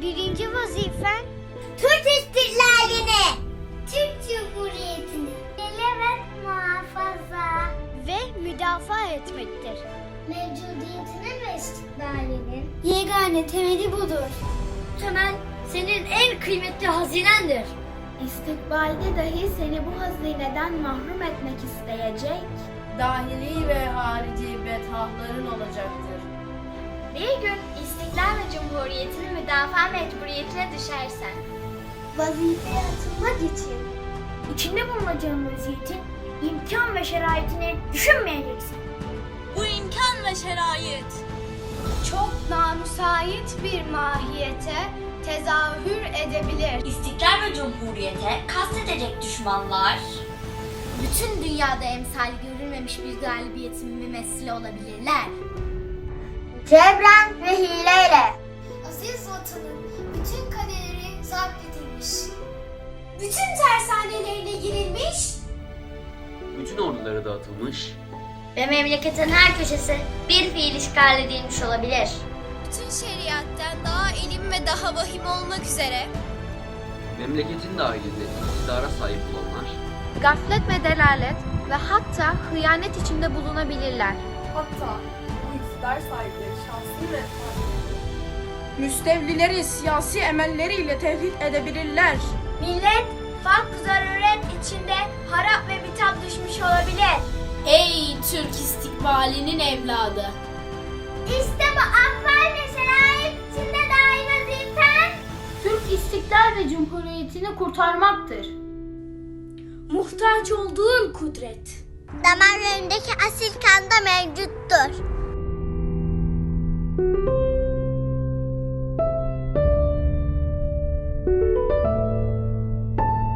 Birinci vazifen Türk istiklalini, Türk Cumhuriyeti'ni ilelebet muhafaza ve müdafaa etmektir. mevcudiyetinin ve istiklalinin yegane temeli budur. Temel senin en kıymetli hazinendir. İstikbalde dahi seni bu hazineden mahrum etmek isteyecek, dahili ve harici betahların olacaktır. Bir gün İstiklal ve Cumhuriyetini müdafaa mecburiyetine düşersen, Vazifeye atılmak için içinde bulunacağın vaziyetin imkan ve şeraitini düşünmeyeceksin. Bu imkan ve şerait Çok namüsait bir mahiyete tezahür edebilir. İstiklal ve Cumhuriyete kastedecek düşmanlar Bütün dünyada emsal görülmemiş bir galibiyetin mümessili olabilirler. Cebren ve hileyle aziz vatanın bütün kadeleri zapt edilmiş. Bütün tersanelerine girilmiş. Bütün orduları dağıtılmış, ve memleketin her köşesi bir fiil işgal edilmiş olabilir. bütün şeriatten daha ilim ve daha vahim olmak üzere memleketin dahilinde iktidara sahip olanlar, Gaflet ve delalet ve hatta hıyanet içinde bulunabilirler. Hatta iktidar sahipleri şahsi ve müstevlileri siyasi emelleriyle tehdit edebilirler. Millet farklı zaruret içinde harap ve bitap düşmüş olabilir. Ey Türk istikbalinin evladı! İşte bu afval ve şerait içinde dahi vazifen. Türk istiklal ve cumhuriyetini kurtarmaktır. Muhtaç olduğun kudret. Damarlarındaki asil kanda mevcuttur.